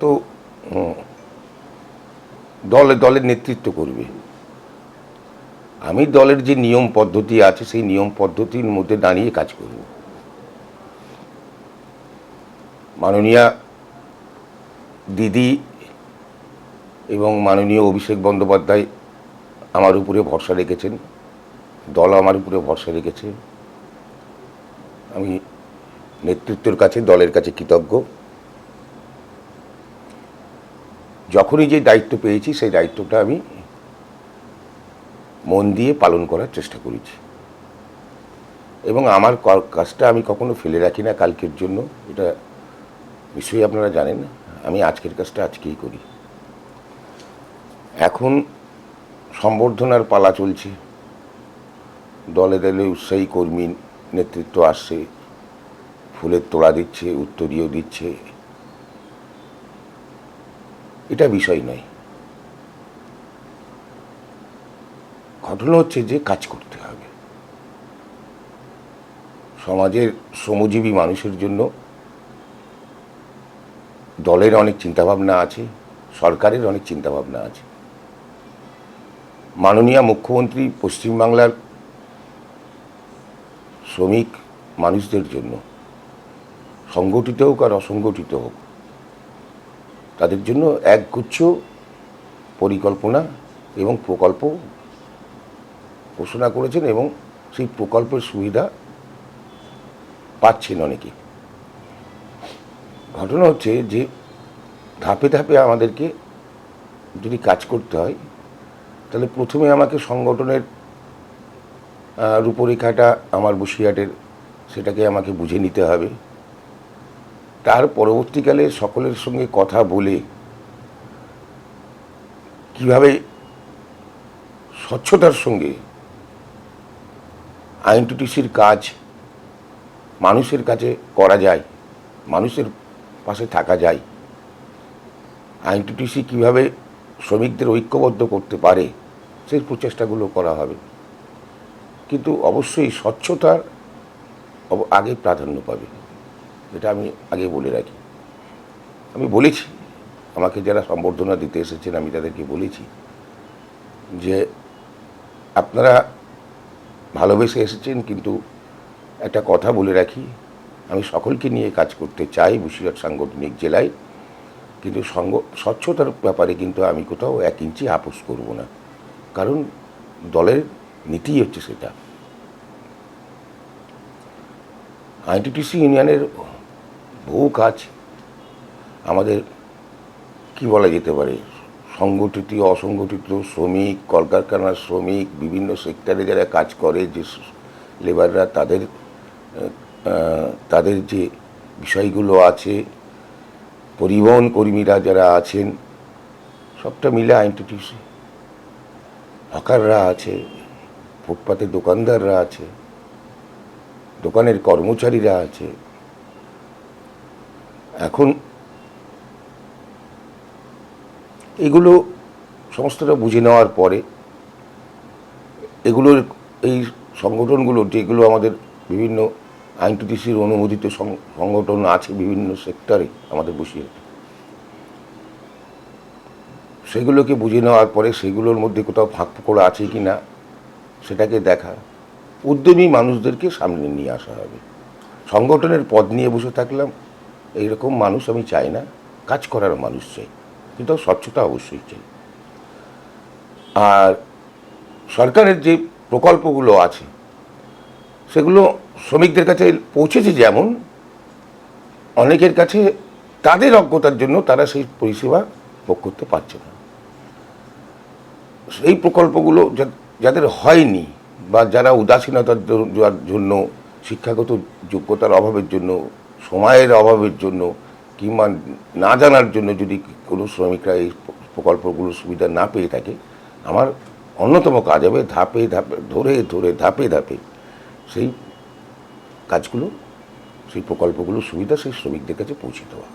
তো দলে দলের নেতৃত্ব করবে। আমি দলের যে নিয়ম পদ্ধতি আছে, সেই নিয়ম পদ্ধতির মধ্যে দাঁড়িয়ে কাজ করব। মাননীয়া দিদি এবং মাননীয় অভিষেক বন্দ্যোপাধ্যায় আমার উপরে ভরসা রেখেছেন। দল আমার উপরে ভরসা রেখেছে। আমি নেতৃত্বের কাছে, দলের কাছে কৃতজ্ঞ। যখনই যে দায়িত্ব পেয়েছি, সেই দায়িত্বটা আমি মন দিয়ে পালন করার চেষ্টা করেছি। এবং আমার কাজটা আমি কখনো ফেলে রাখি না কালকের জন্য, এটা নিশ্চয়ই আপনারা জানেন, আমি আজকের কাজটা আজকেই করি। এখন সম্বর্ধনার পালা চলছে। দলে দলে উৎসাহী কর্মী নেতৃত্ব আসছে, ফুলের তোড়া দিচ্ছে, উত্তরীয় দিচ্ছে। এটা বিষয় নয়। ঘটনা হচ্ছে যে কাজ করতে হবে। সমাজের শ্রমজীবী মানুষের জন্য দলের অনেক চিন্তাভাবনা আছে, সরকারের অনেক চিন্তাভাবনা আছে। মাননীয় মুখ্যমন্ত্রী পশ্চিমবাংলার শ্রমিক মানুষদের জন্য, সংগঠিত হোক আর অসংগঠিত হোক তাদের জন্য একগুচ্ছ পরিকল্পনা এবং প্রকল্প ঘোষণা করেছেন এবং সেই প্রকল্পের সুবিধা পাচ্ছেন অনেকে। ঘটনা হচ্ছে যে ধাপে ধাপে আমাদেরকে যদি কাজ করতে হয়, তাহলে প্রথমে আমাকে সংগঠনের রূপরেখাটা আমার বসিরহাটের, সেটাকে আমাকে বুঝে নিতে হবে। তার পরবর্তীকালে সকলের সঙ্গে কথা বলে কীভাবে স্বচ্ছতার সঙ্গে আইনটিটিসির কাজ মানুষের কাছে করা যায়, মানুষের পাশে থাকা যায়, আইনটিটিসি কীভাবে শ্রমিকদের ঐক্যবদ্ধ করতে পারে, সেই প্রচেষ্টাগুলো করা হবে। কিন্তু অবশ্যই স্বচ্ছতার আগে প্রাধান্য পাবে। এটা আমি আগে বলে রাখি। আমি বলেছি, আমাকে যারা সম্বর্ধনা দিতে এসেছেন, আমি তাদেরকে বলেছি যে আপনারা ভালোবেসে এসেছেন, কিন্তু একটা কথা বলে রাখি, আমি সকলকে নিয়ে কাজ করতে চাই বসিরহাট সাংগঠনিক জেলায়, কিন্তু সঙ্গ, স্বচ্ছতার ব্যাপারে কিন্তু আমি কোথাও এক ইঞ্চি আপোষ করব না। কারণ দলের নীতি হচ্ছে সেটা। আইটিটিসি ইউনিয়নের বহু কাজ আমাদের, কি বলা যেতে পারে, সংগঠিত, অসংগঠিত শ্রমিক, কলকারখানার শ্রমিক, বিভিন্ন সেক্টরে যারা কাজ করে, যে লেবাররা তাদের তাদের যে বিষয়গুলো আছে, পরিবহন কর্মীরা যারা আছেন, সবটা মিলে আইনটিটিসি হকাররা আছে ফুটপাতের দোকানদাররা আছে, দোকানের কর্মচারীরা আছে এখন এগুলো সমস্তটা বুঝে নেওয়ার পরে এগুলোর এই সংগঠনগুলো যেগুলো আমাদের বিভিন্ন আইনটিটিসির অনুমোদিত সংগঠন আছে বিভিন্ন সেক্টরে আমাদের বসিয়ে সেগুলোকে বুঝে নেওয়ার পরে সেগুলোর মধ্যে কোথাও ফাঁক ফোকড় আছে কি না, সেটাকে দেখা। উদ্যমী মানুষদেরকে সামনে নিয়ে আসা হবে। সংগঠনের পদ নিয়ে বসে থাকলাম। এইরকম মানুষ আমি চাই না। কাজ করার মানুষ চাই। কিন্তু স্বচ্ছতা অবশ্যই চাই। আর সরকারের যে প্রকল্পগুলো আছে, সেগুলো শ্রমিকদের কাছে পৌঁছেছে যেমন, অনেকের কাছে তাদের অজ্ঞতার জন্য তারা সেই পরিষেবা ভোগ করতে পারছে না। সেই প্রকল্পগুলো যাদের হয়নি বা যারা উদাসীনতার জন্য, শিক্ষাগত যোগ্যতার অভাবের জন্য সময়ের অভাবের জন্য কিংবা না জানার জন্য যদি কোনো শ্রমিকরা এই প্র- প্রকল্পগুলোর সুবিধা না পেয়ে থাকে আমার অন্যতম কাজ হবে ধাপে ধাপে ধরে ধরে ধাপে ধাপে সেই কাজগুলো সেই প্রকল্পগুলোর সুবিধা সেই শ্রমিকদের কাছে পৌঁছে দেওয়া।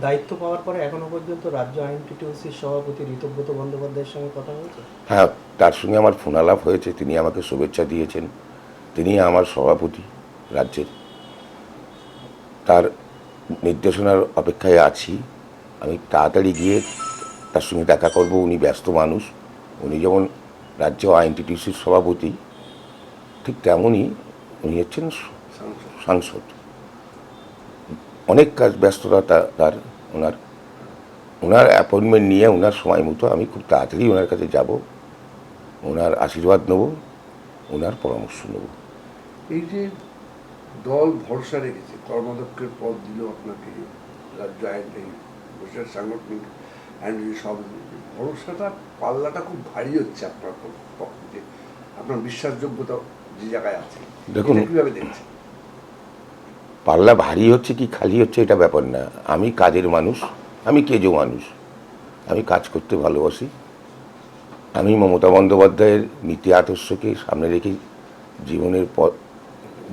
দায়িত্ব পাওয়ার পরে এখনও পর্যন্ত রাজ্য আইনটিটিউসির সভাপতি ঋতব্রত বন্দ্যোপাধ্যায়ের সঙ্গে কথা হয়েছে? হ্যাঁ তার সঙ্গে আমার ফোনালাপ হয়েছে তিনি আমাকে শুভেচ্ছা দিয়েছেন। তিনি আমার সভাপতি রাজ্যের। তার নির্দেশনার অপেক্ষায় আছি। আমি তাড়াতাড়ি গিয়ে তার সঙ্গে দেখা করব। উনি ব্যস্ত মানুষ। উনি যেমন রাজ্য আইনটিটিউসির সভাপতি, ঠিক তেমনই উনি হচ্ছেন সাংসদ। অনেক কাজ ব্যস্ততা তার ওনার। ওনার অ্যাপয়েন্টমেন্ট নিয়ে, ওনার সময় মতো আমি খুব তাড়াতাড়ি ওনার কাছে যাব। ওনার আশীর্বাদ নেব। ওনার পরামর্শ নেব। এই যে দল ভরসা রেখেছে কর্মাধ্যক্ষের পদ দিল আপনাকে রাজ্য আইন এই বসিরহাট সাংগঠনিক আইন সভাপতি ভরসাটা পাল্লাটা খুব ভারী হচ্ছে আপনার পক্ষ আপনার বিশ্বাসযোগ্যতা যে জায়গায় আছে দেখুন- কীভাবে দেখছেন? পাল্লা ভারী হচ্ছে কি খালি হচ্ছে এটা ব্যাপার না। আমি কাজের মানুষ আমি কেজো মানুষ। আমি কাজ করতে ভালোবাসি। আমি মমতা বন্দ্যোপাধ্যায়ের নীতি আদর্শকে সামনে রেখে জীবনের পথ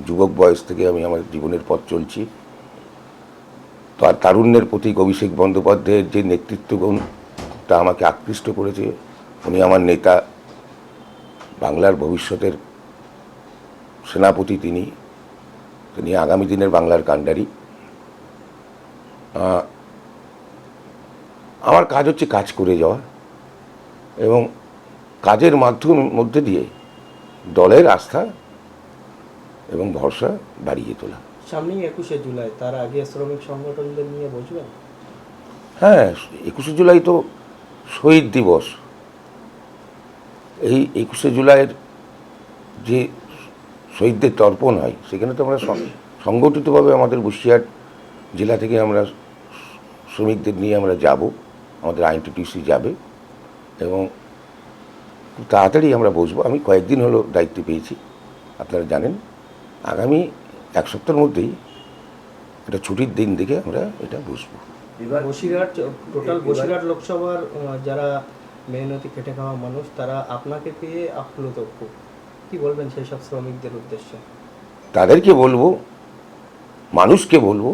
যুবক বয়স থেকে আমি আমার জীবনের পথ চলছি। তার তারুণ্যের প্রতীক অভিষেক বন্দ্যোপাধ্যায়ের যে নেতৃত্ব গুণ তা আমাকে আকৃষ্ট করেছে। উনি আমার নেতা, বাংলার ভবিষ্যতের সেনাপতি তিনি। তিনি আগামী দিনের বাংলার কাণ্ডারি। আমার কাজ হচ্ছে কাজ করে যাওয়া এবং কাজের মাধ্যম মধ্যে দিয়ে দলের আস্থা এবং ভরসা বাড়িয়ে তোলা। সামনেই একুশে জুলাই তার আগে শ্রমিক সংগঠনদের নিয়ে বসবেন? হ্যাঁ একুশে জুলাই তো শহীদ দিবস। এই একুশে জুলাইয়ের যে শহীদদের তর্পণ হয় সেখানে তো আমরা সংগঠিতভাবে আমাদের বসিরহাট জেলা থেকে আমরা শ্রমিকদের নিয়ে আমরা যাব আমাদের আইনটিটিসি যাবে এবং খুব তাড়াতাড়ি আমরা বসবো। আমি কয়েকদিন হলো দায়িত্ব পেয়েছি আপনারা জানেন। আগামী এক সপ্তাহের মধ্যেই একটা ছুটির দিন দেখে আমরা এটা বসবো। এবার বসিরহাট টোটাল বসিরহাট লোকসভার যারা মেহনতি খেটে খাওয়া মানুষ তারা আপনাকে পেয়ে আপ্লুত। খুব কি বলবেন সেই সব শ্রমিকদের উদ্দেশ্যে? তাদেরকে বলব মানুষকে বলব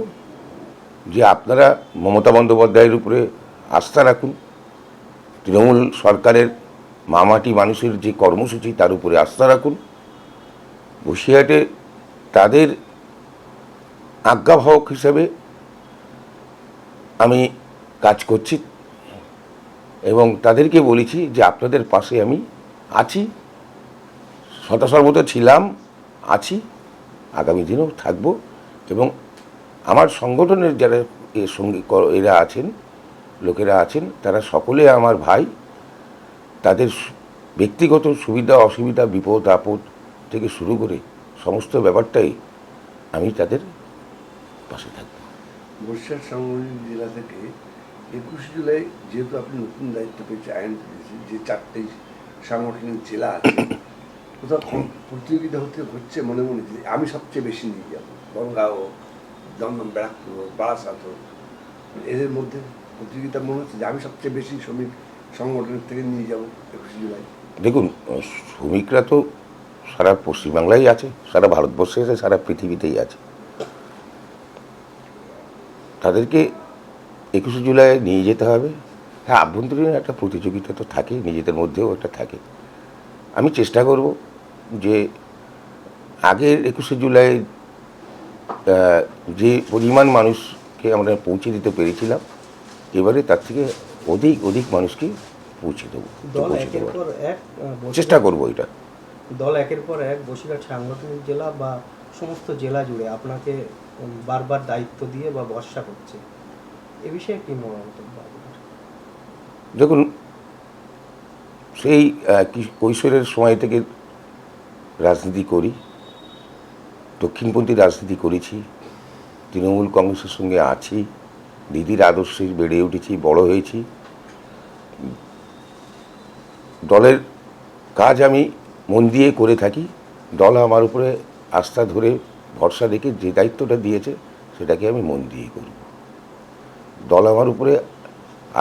যে আপনারা মমতা বন্দ্যোপাধ্যায়ের উপরে আস্থা রাখুন। তৃণমূল সরকারের মামাটি মানুষের যে কর্মসূচি তার উপরে আস্থা রাখুন। বসিরহাটে তাদের আজ্ঞাভাবক হিসেবে আমি কাজ করছি এবং তাদেরকে বলেছি যে আপনাদের পাশে আমি আছি সদা ছিলাম, আছি, আগামী দিনেও থাকব এবং আমার সংগঠনের যারা এর সঙ্গে এরা আছেন, লোকেরা আছেন, তারা সকলে আমার ভাই। তাদের ব্যক্তিগত সুবিধা, অসুবিধা, বিপদ, আপদ থেকে শুরু করে সমস্ত ব্যাপারটাই আমি তাদের পাশে থাকব। বসিরহাট সাংগঠনিক জেলা থেকে একুশে জুলাই যেহেতু আপনি নতুন দায়িত্ব পেয়েছে আইন যে চারটে সাংগঠনিক জেলা আছে কোথাও প্রতিযোগিতা হতে হচ্ছে মনে মনে? যে আমি সবচেয়ে বেশি নিয়ে যাব গঙ্গা হোক দমদম ব্যারাকপুর হোক বারাসাত হোক এদের মধ্যে প্রতিযোগিতা মনে হচ্ছে যে আমি সবচেয়ে বেশি শ্রমিক সংগঠনের থেকে নিয়ে যাব একুশে জুলাই। দেখুন শ্রমিকরা তো সারা পশ্চিমবাংলায় আছে সারা ভারতবর্ষে আছে সারা পৃথিবীতেই আছে। তাদেরকে একুশে জুলাই নিয়ে যেতে হবে। হ্যাঁ আভ্যন্তরীণ একটা প্রতিযোগিতা তো থাকে নিজেদের মধ্যেও একটা থাকে। আমি চেষ্টা করব যে আগের একুশে জুলাই যে পরিমাণ মানুষকে আমরা পৌঁছে দিতে পেরেছিলাম এবারে তার থেকে অধিক অধিক মানুষকে পৌঁছে দেবো চেষ্টা করব এটা। দল একের পর এক বসিরহাট সাংগঠনিক জেলা বা সমস্ত জেলা জুড়ে আপনাকে বারবার দায়িত্ব দিয়ে বা বর্ষা করছে এ বিষয়ে কি আপনার? দেখুন, সেই কৈশোরের সময় থেকে রাজনীতি করি, দক্ষিণপন্থী রাজনীতি করেছি, তৃণমূল কংগ্রেসের সঙ্গে আছি, দিদির আদর্শে বেড়ে উঠেছি, বড় হয়েছি দলের কাজ আমি মন দিয়ে করে থাকি। দল আমার উপরে আস্থা ধরে ভরসা রেখে যে দায়িত্বটা দিয়েছে সেটাকে আমি মন দিয়ে করব। দল আমার উপরে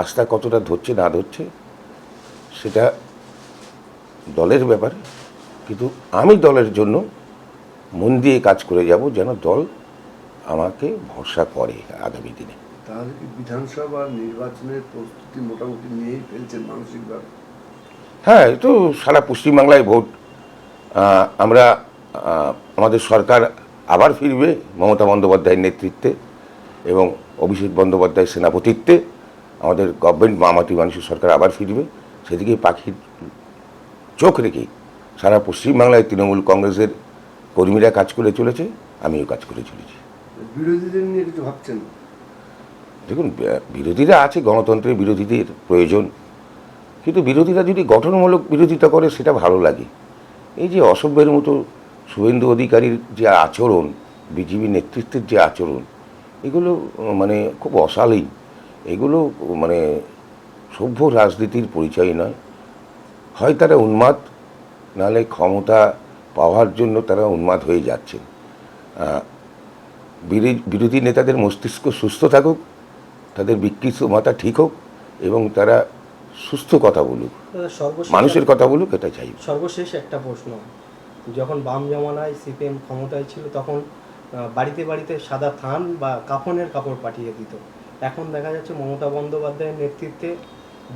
আস্থা কতটা ধরছে না ধরছে সেটা দলের ব্যাপার। কিন্তু আমি দলের জন্য মন দিয়ে কাজ করে যাব যেন দল আমাকে ভরসা করে আগামী দিনে। তাহলে কি বিধানসভা নির্বাচনের প্রস্তুতি মোটামুটি নিয়েই ফেলছেন মানসিকভাবে? হ্যাঁ তো সারা পশ্চিমবাংলায় ভোট আমরা আমাদের সরকার আবার ফিরবে মমতা বন্দ্যোপাধ্যায়ের নেতৃত্বে এবং অভিষেক বন্দ্যোপাধ্যায়ের সেনাপতিত্বে। আমাদের গভর্নমেন্ট মামাটি মানুষের সরকার আবার ফিরবে। সেদিকে পাখির চোখ রেখে সারা পশ্চিমবাংলায় তৃণমূল কংগ্রেসের কর্মীরা কাজ করে চলেছে আমিও কাজ করে চলেছি। বিরোধীদের নিয়ে কিছু ভাবছেন? দেখুন বিরোধীরা আছে গণতন্ত্রের বিরোধীদের প্রয়োজন। কিন্তু বিরোধীরা যদি গঠনমূলক বিরোধিতা করে সেটা ভালো লাগে। এই যে অসভ্যের মতো শুভেন্দু অধিকারীর যে আচরণ, বিজেপি নেতৃত্বের যে আচরণ, এগুলো মানে খুব অশালীন। এগুলো মানে সভ্য রাজনীতির পরিচয় নয়। হয় তারা উন্মাদ নাহলে ক্ষমতা পাওয়ার জন্য তারা উন্মাদ হয়ে যাচ্ছেন। বিরোধী নেতাদের মস্তিষ্ক সুস্থ থাকুক, তাদের বিকৃত মাথা ঠিক হোক, এবং তারা সুস্থ কথা বলুক মানুষের কথা বলুক এটা চাই সর্বশেষ একটা প্রশ্ন। যখন বাম জমানায় সিপিএম ক্ষমতায় ছিল তখন বাড়িতে বাড়িতে সাদা থান বা কাফনের কাপড় পাঠিয়ে দিত। এখন দেখা যাচ্ছে মমতা বন্দ্যোপাধ্যায়ের নেতৃত্বে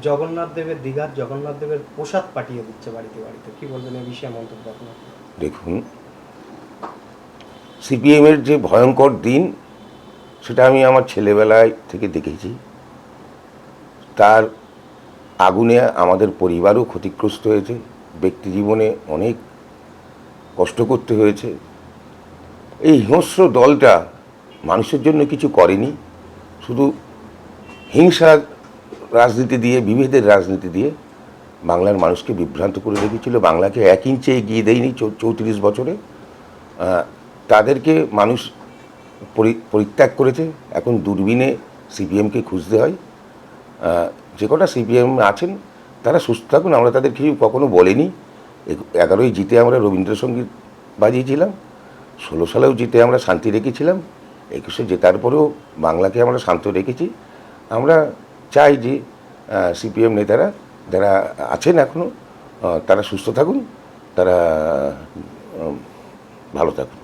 জগন্নাথ দেবের দীঘার জগন্নাথ দেবের প্রসাদ পাঠিয়ে দিচ্ছে বাড়িতে বাড়িতে। কি বলবেন এই বিষয়ে মন্তব্য আপনার? দেখুন সিপিএমের যে ভয়ঙ্কর দিন সেটা আমি আমার ছেলেবেলায় থেকে দেখেছি। তার আগুনে আমাদের পরিবারও ক্ষতিগ্রস্ত হয়েছে, ব্যক্তি জীবনে অনেক কষ্ট করতে হয়েছে। এই হিংস্র দলটা মানুষের জন্য কিছু করেনি, শুধু হিংসার রাজনীতি দিয়ে, বিভেদের রাজনীতি দিয়ে বাংলার মানুষকে বিভ্রান্ত করে রেখেছিল। বাংলাকে এক ইঞ্চে এগিয়ে দেয়নি চৌত্রিশ বছরে। তাদেরকে মানুষ পরি- পরিত্যাগ করেছে। এখন দূরবীনে সিপিএমকে খুঁজতে হয়। যে কটা সিপিএম আছেন, তারা সুস্থ থাকুন। আমরা তাদের কিছু কখনো বলিনি। এগ- এগারোই জিতে আমরা রবীন্দ্রসঙ্গীত বাজিয়েছিলাম। ষোলো সালেও জিতে আমরা শান্তি রেখেছিলাম। একুশে জেতার পরেও বাংলাকে আমরা শান্ত রেখেছি। আমরা চাই যে সিপিএম নেতারা যারা আছেন এখনও তারা সুস্থ থাকুন, তারা ভালো থাকুন।